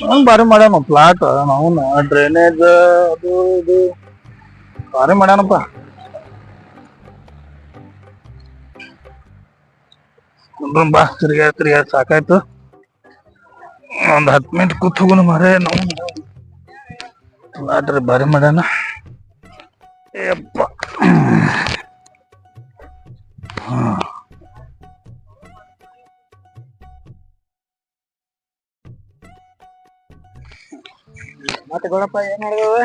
ಹಂಗ್ ಬಾರಿ ಮಾಡ್ಯಾನ ಪ್ಲಾಟ್ ಅವನ ಡ್ರೈನೇಜ್ ಅದು ಇದು. ಬಾರಿ ಮಾಡ್ಯಾನಪ್ಪ. ಬಾ ತಿರ್ಗ್ಯಾಡ್ ತಿರ್ಗ್ಯಾಡ್ ಸಾಕಾಯ್ತು. ಒಂದ್ ಹತ್ತು ಮಿನಿಟ್ ಕೂತ್ ಹೋಗುನು ಮಾರೇ ನಾವು ಪ್ಲಾಟ್ರಿ ಬಾರಿ ಮಾಡ್ಯಾನ. ಯಪ್ಪ. ಮತ್ತೆ ಗಣಪ ಏನ್ ಮಾಡಿದವ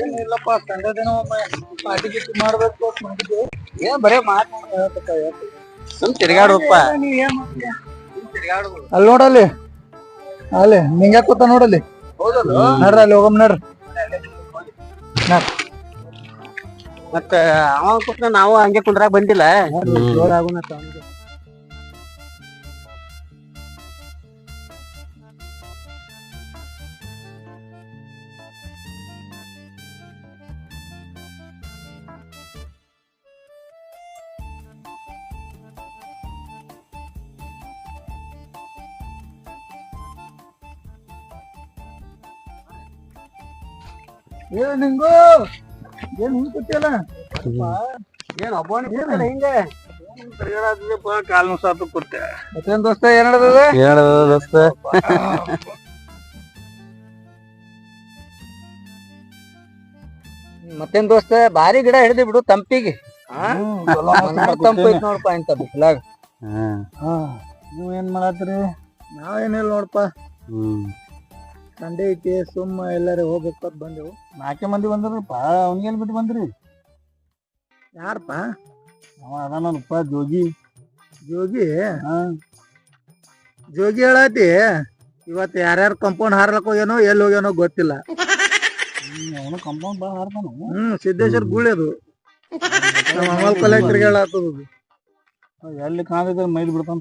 ಏನಿಲ್ಲಪ್ಪ ಸಂಡೆ ದಿನ ಒಮ್ಮೆ ಪಾರ್ಟಿ ಗೀಟಿ ಮಾಡ್ಬೇಕು ಅಂತ ಮಾಡಿದ್ವಿ. ಏನ್ ಬರೇ ಮಾತ್ ಸುಮ್ ತಿರ್ಗಾಡಪ್ಪ ಅಲ್ಲಿ ನೋಡಲ್ಲಿ. ಅಲ್ಲಿ ನಿಂಗ ಕೂತ ನೋಡಲ್ಲಿ. ನಡ್ರಿ ಅಲ್ಲಿ ಹೋಗಮ್ ನಡ್ರಿ. ಮತ್ತ ಅವ ಕೂತ ನಾವು ಹಂಗೆ ಕುಂದ್ರಾಗ ಬಂದಿಲ್ಲ. ಜೋರಾಗುನ ಏ ನಿಂಗು? ಏನ್ ಹಿಂಗ್ ಕೂತಿಯಲ್ಲ? ಏನ್ ಒಬ್ಬ ಹಿಂಗೆ? ಕಾಲ್ ಸಾತು ಕೂತೆ. ಮತ್ತೇನ್ ದೋಸ್ತ ಏನ್ ನಡೆದದ? ದೋಸ್ತ. ಮತ್ತೇನ್ ದೋಸ್ತ ಬಾರಿ ಗಿಡ ಹಿಡಿದಿ ಬಿಡು ತಂಪಿಗೆ. ತಂಪ ಐತ್ ನೋಡಪ್ಪ ಇಂತ ಬಿಸಿಲಾಗ. ಹಾ ನೀವ್ ಏನ್ ಮಾಡತ್ರಿ? ನಾವೇನಿಲ್ಲ ನೋಡಪ್ಪ. ಸಂಡೆ ಐತಿ ಸುಮ್ಮ ಎಲ್ಲಾರು ಹೋಗ್ಬೇಕು ಅಂತ ಬಂದೆವು. ನಾಲ್ಕೆ ಮಂದಿ ಬಂದ್ರಪ್ಪ ಅವ್ನಿಗೇನ್ ಬಿಟ್ಟು ಬಂದ್ರಿ? ಯಾರಪ್ಪ? ಅವ ಅದಾನಪ್ಪ ಜೋಗಿ. ಜೋಗಿ? ಜೋಗಿ ಹೇಳತಿ ಇವತ್ತು ಯಾರ್ಯಾರು ಕಂಪೌಂಡ್ ಹಾರ್ಲಕ್ ಹೋಗ್ಯಾನೋ ಎಲ್ಲಿ ಹೋಗ್ಯಾನೋ ಗೊತ್ತಿಲ್ಲ. ಅವನು ಕಂಪೌಂಡ್ ಬಾ ಹಾರ್ತಾನ. ಹ್ಮ್ ಸಿದ್ದೇಶ್ವರ್ ಗುಳಿ ಅದು. ನಮ್ಮ ಅಮಲ್ ಕೊಲೆ ಎಲ್ಲಿ ಕಾಣಿದ್ರೆ ಮೈಲ್ ಬಿಡ್ತಾನ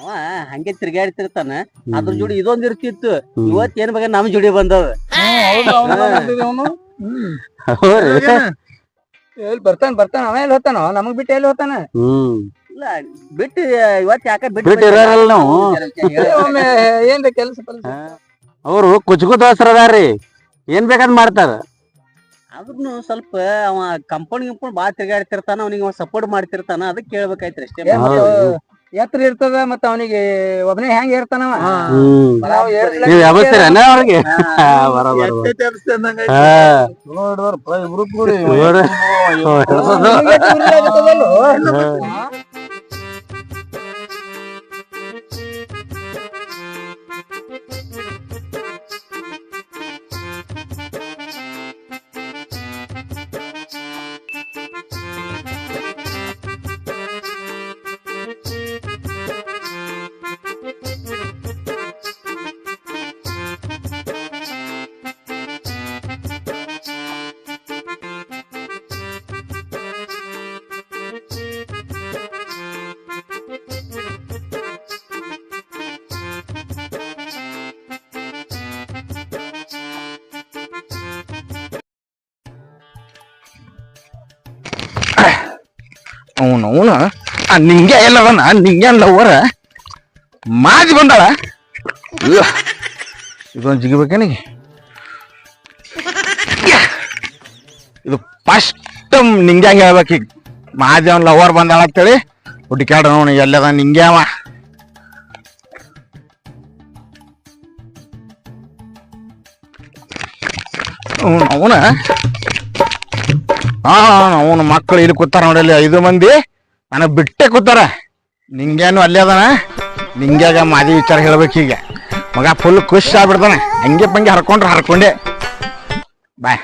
ಅವ ಹಂಗೆ ತಿರ್ಗಾಡ್ತಿರ್ತಾನ. ಅದ್ರ ಜೋಡಿ ಇದೊಂದ್ ಇರ್ತಿತ್ತು. ಇವತ್ ಏನ್ ಬಗ್ಗೆ ನಮ್ ಜೋಡಿ ಬಂದವ ಅವನು ಎಲ್ಲಿ ಬರ್ತಾನ ಬರ್ತಾನ ಅವ ಎಲ್ಲಿ ಹೋತಾನ ನಮಗ್ ಬಿಟ್ಟು ಎಲ್ಲಿ ಹೋತಾನ ಇಲ್ಲ ಬಿಟ್ಟು ಇವತ್ ಯಾಕ ಬಿಟ್ಟು ಏನ್ ಇರೋರಲ್ಲ ನಾವು. ಒಮ್ಮೆ ಏನ್ರ ಕೆಲಸ ಅವ್ರು ಅವರು ಕುಚ್ಕು ದೋಸ್ರದಾರ್ರಿ ಏನ್ ಬೇಕಾದ್ ಮಾಡ್ತಾರ? ಆದ್ರೂ ಸ್ವಲ್ಪ ಅವ ಕಂಪನಿ ಗಿಂಪೌಂಡ್ ಬಾಳ ತಿರ್ಗಾಡ್ತಿರ್ತಾನ ಅವನಿಗೆ ಸಪೋರ್ಟ್ ಮಾಡ್ತಿರ್ತಾನ ಅದಕ್ಕೆ ಕೇಳ್ಬೇಕಾಯ್ತ್ರಿ ಅಷ್ಟೇ. ಎತ್ತರ ಇರ್ತದ ಮತ್ತ ಅವನಿಗೆ ಒಬ್ಬನೇ ಹೆಂಗ್ ಇರ್ತಾನವ ಹ್ಮ್. ನಾವು ಏರ್ಲ- ನೀವ್ ಯಾವತ್ತೀರನ ಅವ್ರಿಗೆ? ಬರ ಬರ ಇಬ್ರು ಕೂಡಿ ನೋಡ್ರಿ. ಉರಿ ಅವನು ಅವನು ಆ ನಿಂಗೆ ಎಲ್ಲವನ ನಿಂಗೆ ಲವ್ವರ ಮಾಜಿ ಬಂದಾಳ. ಇದೊಂದು ಜಿಗಿಬೇಕೇನಿಗೆ ಇದು ಫಸ್ಟ್ ನಿಂಗೆ ಹಂಗೆ ಹೇಳ್ಬೇಕು ಈಗ. ಮಾಜಿ ಅವ್ನ ಲವರ್ ಬಂದಾಳ ಅಂತೇಳಿ ಹುಡುಕ್ಯಾಡ ಅವನು ಎಲ್ಲದ ನಿಂಗೆ ಅವ. ಅವನು. ಅವನ ಹಾ ಅವನು ಮಕ್ಕಳು ಇಲ್ಲಿ ಕೂತಾರ ನೋಡಲ್ಲಿ ಐದು ಮಂದಿ ನನಗ್ ಬಿಟ್ಟೆ ಕೂತಾರ ನಿಂಗೇನು ಅಲ್ಲೇ ಅದಾನ ನಿಂಗ್ಯಾಗ ಮಾದಿ ವಿಚಾರ ಹೇಳ್ಬೇಕೀಗ ಮಗ ಫುಲ್ ಖುಷಿ ಆಗ್ಬಿಡ್ತಾನೆ ಹಂಗೆ ಪಂಗೆ ಹರ್ಕೊಂಡ್ರೆ ಹರ್ಕೊಂಡೆ ಬಾಯ್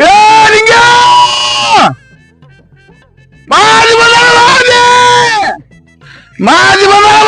ಏ, ನಿಂಗ್ಯ! ಮಾದಿ ಬಂದಾಳ,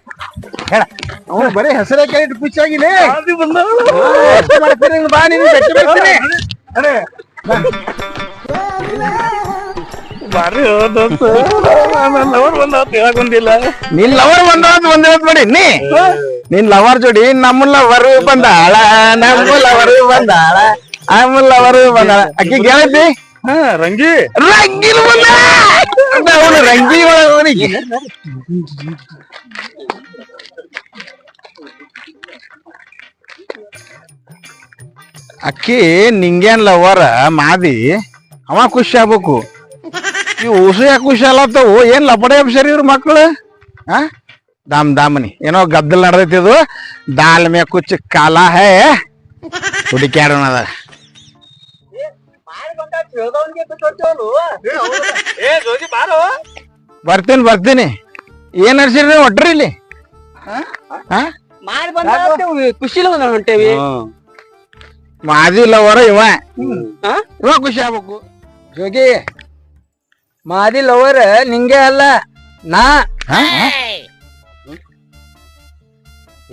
ಅವನು ಬರೀ ಹೆಸರೇ ಕೇಳಿಟ್ಟು ಆಗಿಲ್ಲ ಬಾ ನೀನು ಬೆಟ್ಟ ಬರ್ತೀನಿ ಬಾರಿ ದೋಸ್ತ ನನ್ನ ಅವ್ರು ಬಂದ ಹೇಳಕ್ ಬಂದಿಲ್ಲ. ನಿನ್ ಲವರ್ ನೋಡಿ ನೀ. ನಿನ್ ಲವರ್ ಜೋಡಿ ನಮ್ಮ ಲವರ್ ಬಂದಾಳ ನಮ್ಮ ಲವರ್ ಬಂದಾಳ ನಮ್ಮ ಲವರ್ ಬಂದಾಳ. ಅಕ್ಕಿ ಗೆಳತಿ ಹಾ ರಂಗಿ. ರಂಗಿಲ್ ಬಂದ. ಅವನು ರಂಗಿ ಒಳಗ ಅವನಿಗೆ ಅಕ್ಕಿ ನಿಂಗೇನ್ ಲವರ ಮಾದಿ. ಅವ ಖುಷಿ ಆಗ್ಬೇಕು. ಈ ಉಸು ಯಾಕೆ ಖುಷಿ ಅಲ್ಲತ್ತವು ಏನ್ ಲಪಡೆ ಅಪ್ಸರಿ ಇವ್ರ ಮಕ್ಕಳು ಆ? ದಾಮ್ ದಾಮನಿ. ಏನೋ ಗದ್ದಲ್ ನಡ್ದೈತಿ ಇದು. ದಾಲ್ ಮೇ ಕುಚ್ ಕಾಲ ಹೇ. ಹುಡುಕ್ಯಾಡೋಣ ಅದ. ಬರ್ತೀನಿ ಬರ್ತೀನಿ. ಏನ್ ನಡ್ಸಿರಿ ಒಟ್ರಿ ಇಲ್ಲಿ? ಹಾ ಮಾಡಿ ಬಂದ ಖುಷಿಲ ಬಂದ ಹೊಂಟೇವಿ? ಮಾದಿ ಲವರ ಇವ. ಹಾ? ಇವ ಖುಷಿ ಆಗ್ಬೇಕು. ಜೋಗಿ ಮಾದಿ ಲವರ್ ನಿಂಗೆ ಅಲ್ಲ. ನಾ.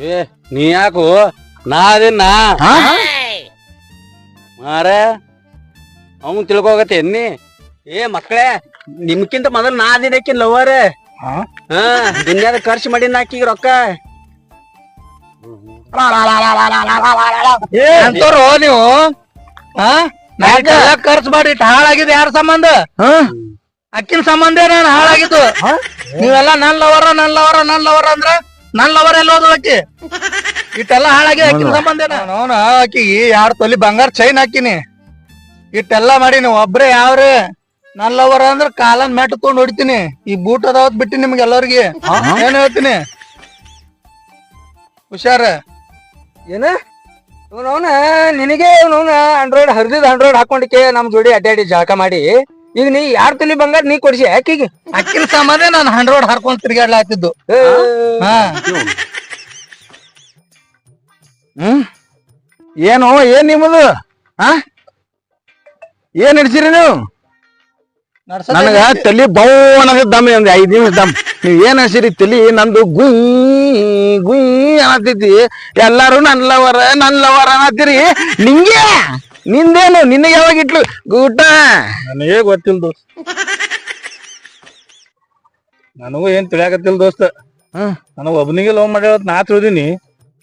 ಏ ನೀ ಯಾಕು? ನಾ ಅದೇನ್? ನಾ ಹಾ? ಮಾರ ಅವನ್ ತಿಳ್ಕೊಗತ್ತೆ ಎನ್ನಿ? ಏ ಮಕ್ಕಳೇ ನಿಮ್ಕಿಂತ ಮೊದಲು ನಾ ಅದಿನಕ್ಕಿನ್ ಲವರ್. ಹಾ? ದಿನ ದುನ್ಯಾದ ಖರ್ಚು ಮಾಡಿ ನಾಕಿ ರೊಕ್ಕ? ಅಂತವ್ರು ನೀವು ಹಾ ಖರ್ಚು ಮಾಡಿ ಹಾಳಾಗಿದೆ ಯಾರ ಸಂಬಂಧ? ಅಕ್ಕಿನ ಸಂಬಂಧ ನಾನು ಹಾಳಾಗಿದ್ದು. ನೀವೆಲ್ಲ ನನ್ ಲವರ ನನ್ ಲವರ ನನ್ ಲವರ ಅಂದ್ರ ನನ್ ಲವರ್ ಎಲ್ಲ ಹೋದ್ರು ಅಕ್ಕಿ? ಇಟ್ಟೆಲ್ಲ ಹಾಳಾಗಿ ಅಕ್ಕಿನ ಸಂಬಂಧ ನಾನು. ಅಕ್ಕಿಗೆ ಯಾರ ತೊಲಿ ಬಂಗಾರ ಚೈನ್ ಹಾಕಿನಿ. ಇಟ್ಟೆಲ್ಲ ಮಾಡೀನಿ ಒಬ್ರೇ ಯಾವ್ರಿ? ನನ್ ಲವರ್ ಅಂದ್ರ ಕಾಲನ್ ಮೆಟ್ ತಗೊಂಡ್ ಹೊಡಿತೀನಿ. ಈ ಬೂಟ್ ಅದಾವತ್ ಬಿಟ್ಟಿ ನಿಮ್ಗೆ ಎಲ್ಲರಿಗೆ. ಏನ್ ಹೇಳ್ತೀನಿ? ಹುಷಾರ? ಏನ? ಇವನವನ ನಿನಗೆ ಇವನವನ ಆಂಡ್ರಾಯ್ಡ್ ಹರಿದಿದ್ ಆಂಡ್ರಾಯ್ಡ್ ಹಾಕೊಂಡಿಕೆ ನಮ್ ಜೋಡಿ ಅಡ್ಡಾಡಿ ಜಳಕ ಮಾಡಿ. ಈಗ ನೀ ಯಾರ್ ತಲಿ ಬಂಗಾರ ನೀ ಕೊಡ್ಸಿ ಆಕಿಗೆ ಅಕ್ಕಿನ ಸಾಮಾನ್ಯ ನಾನು ಹಂಡ್ರೋಡ್ ಹಾರ್ಕೊಂಡ್ ತಿರ್ಗಾಡ್ಲಾತಿದ್ದು ಹಾ. ಹ್ಮ್? ಏನು ಏನ್ ನಿಮ್ಮದು? ಹಾ ಏನ್ ನಡ್ಸಿರಿ ನೀವು? ನನಗ ತಲಿ ಬೌ ಅನ್ನೋದು ದಮ್ ಒಂದ್ ಐದ್ ನಿಮಿಷ ದಮ್. ನೀವ್ ಏನ್ ಹಸಿರಿ ತಲಿ ನಂದು ಗುಯ್ ಗುಯ್ ಅನ್ನತೈತಿ ಎಲ್ಲಾರು ನನ್ ಲವರ ನನ್ ಲವರ ಅನ್ನತ್ತೀರಿ. ನಿಂಗೆ? ನಿಂದೇನು? ನಿನಗೆ ಯಾವಾಗ ಇಟ್ಲು? ಗೂಟ. ನನಗೆ ಗೊತ್ತಿಲ್ಲ ದೋಸ್ತ. ನನಗೂ ಏನ್ ತಿಳಿಯಾಕತ್ತಿಲ್ಲ ದೋಸ್ತ. ನನಗ ಒಬ್ಬನಿಗೆ ಲವ್ ಮಾಡ್ಯಾವ ನಾ ತಿಳಿದೀನಿ.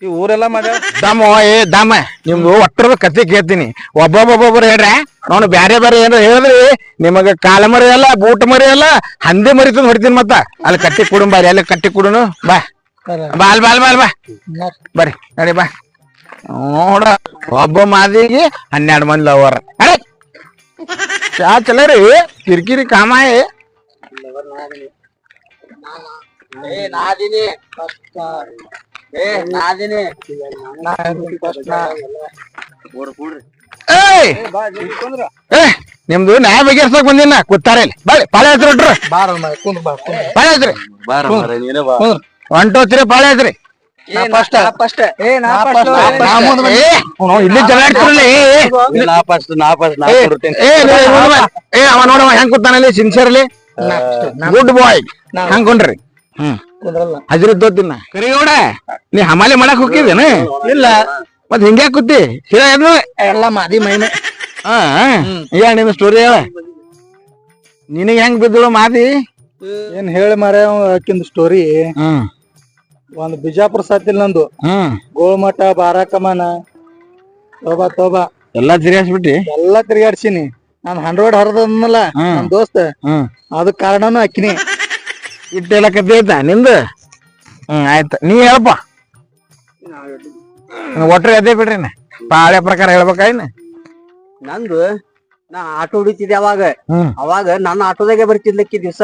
ಈ ಊರೆಲ್ಲ ಮಾಡ್ಯಾವ ದಮ್ಮ ಏ ದಮ್ಮ. ನಿಮ್ದು ಒಟ್ಟರದ ಕತೆ ಕೇಳ್ತೀನಿ. ಒಬ್ಬೊಬ್ಬೊಬ್ಬೊಬ್ರು ಹೇಳ್ರ ನೋಡು ಬ್ಯಾರೆ ಬ್ಯಾರೆ ಏನಾರ ಹೇಳಿದ್ರಿ ನಿಮಗ ಕಾಲ ಮರಿ ಅಲ್ಲ ಬೂಟ್ ಮರಿ ಅಲ್ಲ ಹಂದಿ ಮರಿತದ ತಂದು ಹೊಡಿತೀನಿ ಮತ್ತ. ಅಲ್ಲಿ ಕಟ್ಟಿ ಕೊಡು ಬಾರಿ ಅಲ್ಲಿ ಕಟ್ಟಿ ಕುಡುನು. ಬಾ. ಬಾ ಅಲ್ ಬಾ ಅಲ್ ಬಾ. ಅಲ್ ಬಾ ಬರ್ರಿ ನಡಿ ಬಾ. ನೋಡ ಒಬ್ಬ ಮಾದಿಗೆ ಹನ್ನೆರಡು ಮಂದಿ ಲವರ್ ಅರೆ ಚಾ ಚಲ ರೀ ಕಿರಿಕಿರಿ ಕಾಮ ಏ. ನಾದಿನಿ ಏ ನಾದಿನಿ ಏಯ್! ಏ ನಿಮ್ದು ನ್ಯಾಯ ಬಗೆಹರ್ಸಕ್ ಬಂದಿನ ಕೂತಾರೆ ಬಾಳೆ ಪಾಳೆ ಹತ್ರ ಬಾರ ಪಾಳೆ ಹತ್ರಿ ಹೊಂಟೋತ್ರಿ ಪಾಳೆ ತ್ರೀ ಏ ಫಸ್ಟ್ ಫಸ್ಟ್ ಏ ನಾ ಅವ್ನು ಇಲ್ಲಿ ಜಗಳ ಏ, ನಾ ಫಸ್ಟ್ ನಾ ಫಸ್ಟ್ ನಾ ಅವ ನೋಡವ ಹೆಂಗ್ ಕೂತಾನಲ್ಲಿ ಸಿನ್ಸಿಯರ್ಲಿ ಗುಡ್ ಬಾಯ್ ಹಂಗ್ ಕೊಂಡ್ರಿ? ಹ್ಮ್. ಕರಿಗೌಡ ನೀ ಹಮಾಲಿ ಮಾಡಕ್ ಹೋಗಿದ್ದೇನ? ಇಲ್ಲ. ಮತ್ ಹಿಂಗ್ಯಾಕ್ ಕೂತಿ? ಹೇಳ ಎಲ್ಲ ಮಾದಿ ಮೈನೆ. ಹಾ ಏನ್ ನಿನ್ನ ಸ್ಟೋರಿ ಹೇಳ. ನಿನಗೆ ಹೆಂಗ್ ಬಿದ್ದಳು ಮಾದಿ? ಏನ್ ಹೇಳಿ ಮಾರ ಆಕಿಂದ ಸ್ಟೋರಿ ಹ್ಮ್ ಒಂದ್ ಬಿಜಾಪುರ ಸಾತಿಲ್ ನಂದು. ಹ್ಮ್ ಗೋಳ್ಮಠ ಬಾರಾಕಮಾನ ತೋಬಾ ತೋಬಾ. ಎಲ್ಲಾ ತಿರ್ಗಾಡ್ಸ್ಬಿಟ್ಟಿ? ಎಲ್ಲಾ ತಿರ್ಗಾಡ್ಸಿನಿ. ನಾನ್ ಹಂಡ್ರೋಡ್ ಹರದಲ್ಲ ನಮ್ ದೋಸ್ತ. ಅದ ಕಾರಣನು ಅಕ್ಕಿನಿ. ಇಟ್ಟೆಲ್ಲ ಕದ್ದೆ ನಿಂದು ನಿಂದ? ಹ್ಮ್ ಆಯ್ತ. ನೀ ಹೇಳಪ್ಪ. ಒಟ್ರೆ ಅದೇ ಬಿಡ್ರಿ. ಪಾಳೆ ಪ್ರಕಾರ ಹೇಳ್ಬೇಕಾಯ್ನ ನಂದು? ನಾ ಆಟೋ ಹೊಡಿತಿದ್ದೆ ಅವಾಗ. ಅವಾಗ ನನ್ನ ಆಟೋದಾಗೆ ಬರ್ತಿದ್ಲಕ್ಕಿ ದಿವ್ಸ.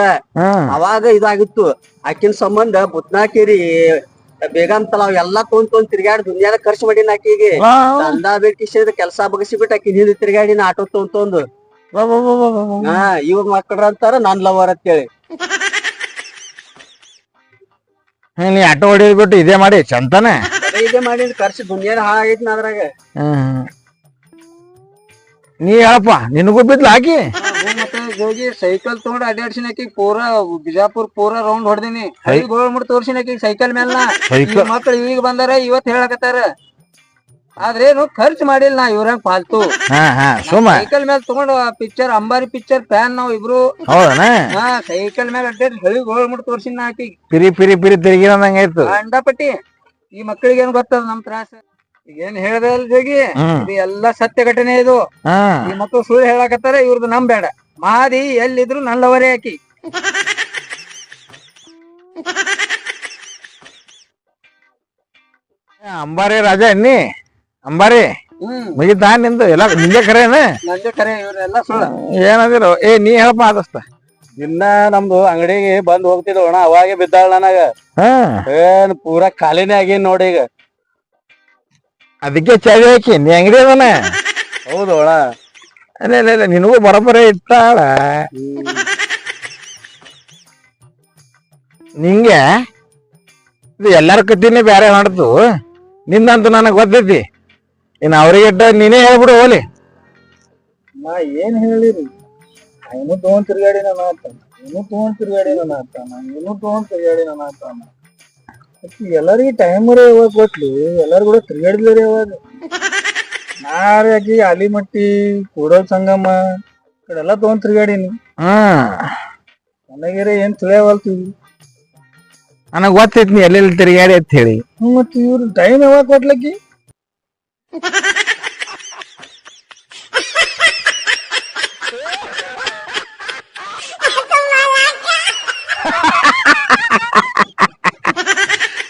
ಅವಾಗ ಇದಾಗಿತ್ತು. ಆಕಿನ ಸಂಬಂಧ ಬುತ್ನಾಕೇರಿ ಬೇಗಂ ತಲಾವ್ ಎಲ್ಲಾ ತೊಗೊಂಡ್ ತೊಗೊಂಡ್ ತಿರ್ಗಾಡಿ ದುನಿಯಾದ ಖರ್ಚು ಮಾಡಿ ಆಕಿಗೆ. ದಂದ ಬೇಕಿಸಿದ ಕೆಲಸ ಬಗಸಿ ಬಿಟ್ಟು ಆಕಿ ಹಿಂದೆ ತಿರ್ಗಾಡಿ ನಾ ಆಟೋ ತೊಗೊಂಡ್ ತೊಗೊಂಡು. ಹಾ ಇವಾಗ ಮಕ್ಕಳ್ರ ಅಂತಾರ ನಾನ್ ಲವರ್ ಅಂತೇಳಿ. ನೀ ಆಟೋ ಹೊಡಿಬಿಟ್ಟು ಬಿಟ್ಟು ಇದೇ ಮಾಡಿ ಚಂತಾನೆ ಇದೇ ಮಾಡಿ ಖರ್ಚು ದುನಿಯಾದ ಹಾಳಾಗೈತಿ ನಾ ಅದ್ರಾಗ. ಹ್ಮ್. ನೀ ಹೇಳಪ್ಪ ನಿನಗೂ ಬಿದ್ಲ ಹಾಕಿ. ಮತ್ತೆ ಹೋಗಿ ಸೈಕಲ್ ತಗೊಂಡ್ ಅಡ್ಡಾಡ್ಸಿನ ಪೂರ ಪೂರಾ ಬಿಜಾಪುರ್ ಪೂರ ರೌಂಡ್ ಹೊಡ್ದಿನಿ. ಗೋಳ್ಮುಟ್ ತೋರ್ಸಿನ ಆಕಿಗ್ ಸೈಕಲ್ ಮೇಲ್ ಸೈಕಲ್ ಮಕ್ಳು ಈಗ ಬಂದಾರ ಇವತ್ ಹೇಳಕತ್ತಾರ. ಆದ್ರೆ ಏನು ಖರ್ಚು ಮಾಡಿಲ್ಲ ನಾ ಇವ್ರಂಗ್ ಫಾಲ್ತು ಸುಮ್ಮ. ಸೈಕಲ್ ಮೇಲೆ ತಗೊಂಡು ಪಿಕ್ಚರ್ ಅಂಬಾರಿ ಪಿಕ್ಚರ್ ಫ್ಯಾನ್ ನಾವ್ ಇಬ್ರು. ಹಾ ಸೈಕಲ್ ಮೇಲೆ ಅಡ್ಡಾಡಿ ಗೋಳ್ ಗೋಳ್ಮುಟ್ ತೋರ್ಸಿನ ಹಾಕಿ ಆಕಿಗ್. ಪಿರಿ ಪಿರಿ ಪಿರಿ ತಿರುಗಿ ಅಂಡಾಪಟ್ಟಿ ಈ ಮಕ್ಕಳಿಗೆ ಏನ್ ಗೊತ್ತದ ನಮ್ ತ್ರಾಸ? ಏನ್ ಹೇಳ್ದೆ ಅಲ್ ಜೋಗಿ ಇದು ಎಲ್ಲಾ ಸತ್ಯ ಘಟನೆ ಇದು. ಹಾ. ಈ ಮಕ್ಕಳು ಸುಳ್ಳು ಹೇಳಕತ್ತಾರ ಇವ್ರದ್ದು ನಂಬೇಡ ಮಾರಿ ಎಲ್ಲಿದ್ರು ನಲ್ಲವರೇ ಆಕಿ. ಅಂಬಾರಿ ರಾಜ ಎನ್ನಿ? ಅಂಬಾರಿ ಹ್ಮ್. ಮುಗಿತಾ ನಿಂದು? ಎಲ್ಲ ನಿಂದೆ ಕರೆ ನಂದೆ ಖರೆ ಇವ್ರೆಲ್ಲ ಸುಳ್ಳು. ಏನದಿರೋ? ಏ ನೀ ಹೇಳಪ್ಪ ಆದಸ್ತ. ಇನ್ನ ನಮ್ದು ಅಂಗಡಿಗೆ ಬಂದ್ ಹೋಗ್ತಿದ್ವು ಅಣ್ಣ ಅವಾಗೆ ಬಿದ್ದಾಳ ನನಗ. ಹಾ. ಏನ್ ಪೂರಾ ಖಾಲಿನೇ ಆಗೇನ್ ನೋಡಿ ಈಗ. ಅದಕ್ಕೆ ಚಾವಿ ಹಾಕಿ ನೀ ಅಂಗಡಿ ಅದನ? ಹೌದು ಅವಳ ಅಲ್ಲ ಇಲ್ಲ ಇಲ್ಲ ನಿನಗೂ ಬರೋಬ್ಬರೇ ಇತ್ತಾಳ ನಿಂಗೆ? ಇದು ಎಲ್ಲರ ಕತ್ತಿನೇ ಬೇರೆ ಮಾಡ್ತು ನಿಂದಂತೂ ನನಗೆ ಗೊತ್ತೈತಿ. ಇನ್ನು ಅವ್ರಿಗೆ ಇಟ್ಟ ನೀನೇ ಹೇಳ್ಬಿಡು ಹೋಲಿ. ನಾ ಏನು ಹೇಳಿರಿ? ಏನು ತಗೊಂಡ್ ತಿರ್ಗಾಡಿ ನನ್ನ ಆತಾನ ಏನು ತಗೊಂಡ್ ತಿರ್ಗಾಡಿ ನನ್ನ ಆತಾನ ಏನು ತಗೊಂಡ್ ತಿರ್ಗಾಡಿ ನನ್ನ ಆತಾನ ಆಕಿ ಟೈಮ್ ರೀ ಯಾವಾಗ ಕೊಟ್ಲಿ ಎಲ್ಲರೂ ಕೂಡ ತಿರ್ಗಾಡಿದ್ಲರಿ ಯಾವಾಗ? ನಾರೇ ಆಕಿ ಆಲಿಮಟ್ಟಿ ಕೂಡಲ್ ಸಂಗಮ ಕಡೆಲ್ಲ ತಗೊಂಡ್ ತಿರುಗಾಡೀನಿ. ಹಾ. ನನಗೇರೆ ಏನ್ ತಿಳಿಯವಲ್ತು? ನನಗ್ ಗೊತ್ತೈತಿ ನೀ ಎಲ್ಲೆಲ್ಲಿ ತಿರುಗಾಡಿ ಅಂತ ಹೇಳಿ. ಮತ್ತೆ ಇವ್ರು ಟೈಮ್ ಯಾವಾಗ ಕೊಟ್ಲಕ್ಕಿ?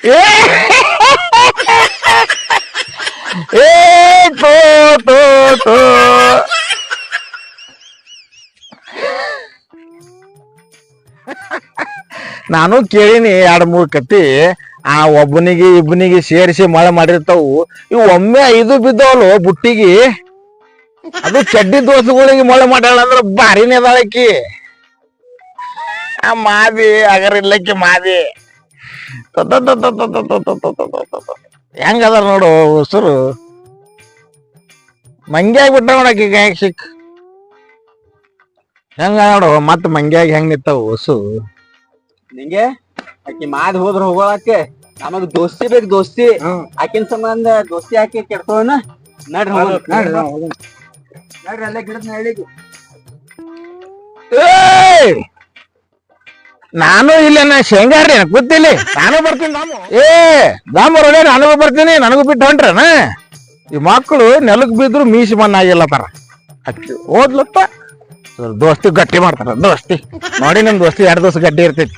ನಾನು ಕೇಳಿನಿ ಎರಡು ಮೂರು ಕತಿ ಆ ಒಬ್ಬನಿಗೆ ಇಬ್ಬನಿಗೆ ಸೇರಿಸಿ ಮಳೆ ಮಾಡಿರ್ತಾವು. ಇವು ಒಮ್ಮೆ ಐದು ಬಿದ್ದವಲು ಬುಟ್ಟಿಗೆ. ಅದು ಚಡ್ಡಿ ದೋಸ್ತುಗಳಿಗೆ ಮಳೆ ಮಾಡ್ಯಾಳ ಅಂದ್ರ ಭಾರಿನೇ ಅದಾಳಕಿ ಆ ಮಾದಿ, ಅಗರ ಇಲ್ಲಕ್ಕಿ ಮಾದಿ. ಹೆಂಗ ಅದಾರ ನೋಡು ಉಸುರು. ಮಂಗ್ಯಾಗ ಬಿಟ್ಟ ನೋಡಕ್ಕೆ ಹೆಂಗ್ ಸಿಕ್. ಹೆಂಗ ನೋಡು ಮತ್ ಮಂಗ್ಯಾಗಿ ಹೆಂಗ್ ನಿಂತಾವ ಹೊಸು ನಿಂಗೆ? ಆಕಿ ಮಾದ್ ಹೋದ್ರ ಹೋಗೋಳಕ್ಕೆ ನಮಗ್ ದೋಸ್ತಿ ಬೇಕು ದೋಸ್ತಿ. ಆಕಿನ ಸಂಬಂಧ ದೋಸ್ತಿ ಹಾಕಿ ಕೆಡ್ತವನ ನಡ್ರಿ ನಡ್ರಿ ಅಲ್ಲೇ ಗಿಡದ ಏಯ್! ನಾನು ಇಲ್ಲ ಶೇಂಗಾರಿ ಗೊತ್ತಿಲ್ಲ ನಾನು ಬರ್ತೀನಿ ನಾನು ಏ ದಾಮು ನನಗೂ ನಾನು ಬರ್ತೀನಿ ನನಗೂ ಬಿಟ್ಟು ಹೊಂಟ್ರನ? ಈ ಮಕ್ಕಳು ನೆಲಕ್ ಬಿದ್ರು ಮೀಸಿ ಮಣ್ಣಾಗಿಲ್ಲ ತರ ಅಕ್ಕಿ ಓದ್ಲಪ್ಪ. ದೋಸ್ತಿ ಗಟ್ಟಿ ಮಾಡ್ತಾರ ದೋಸ್ತಿ. ನೋಡಿ ನಮ್ ದೋಸ್ತಿ ಎರಡು ದಿವಸ ಗಟ್ಟಿ ಇರ್ತೈತಿ.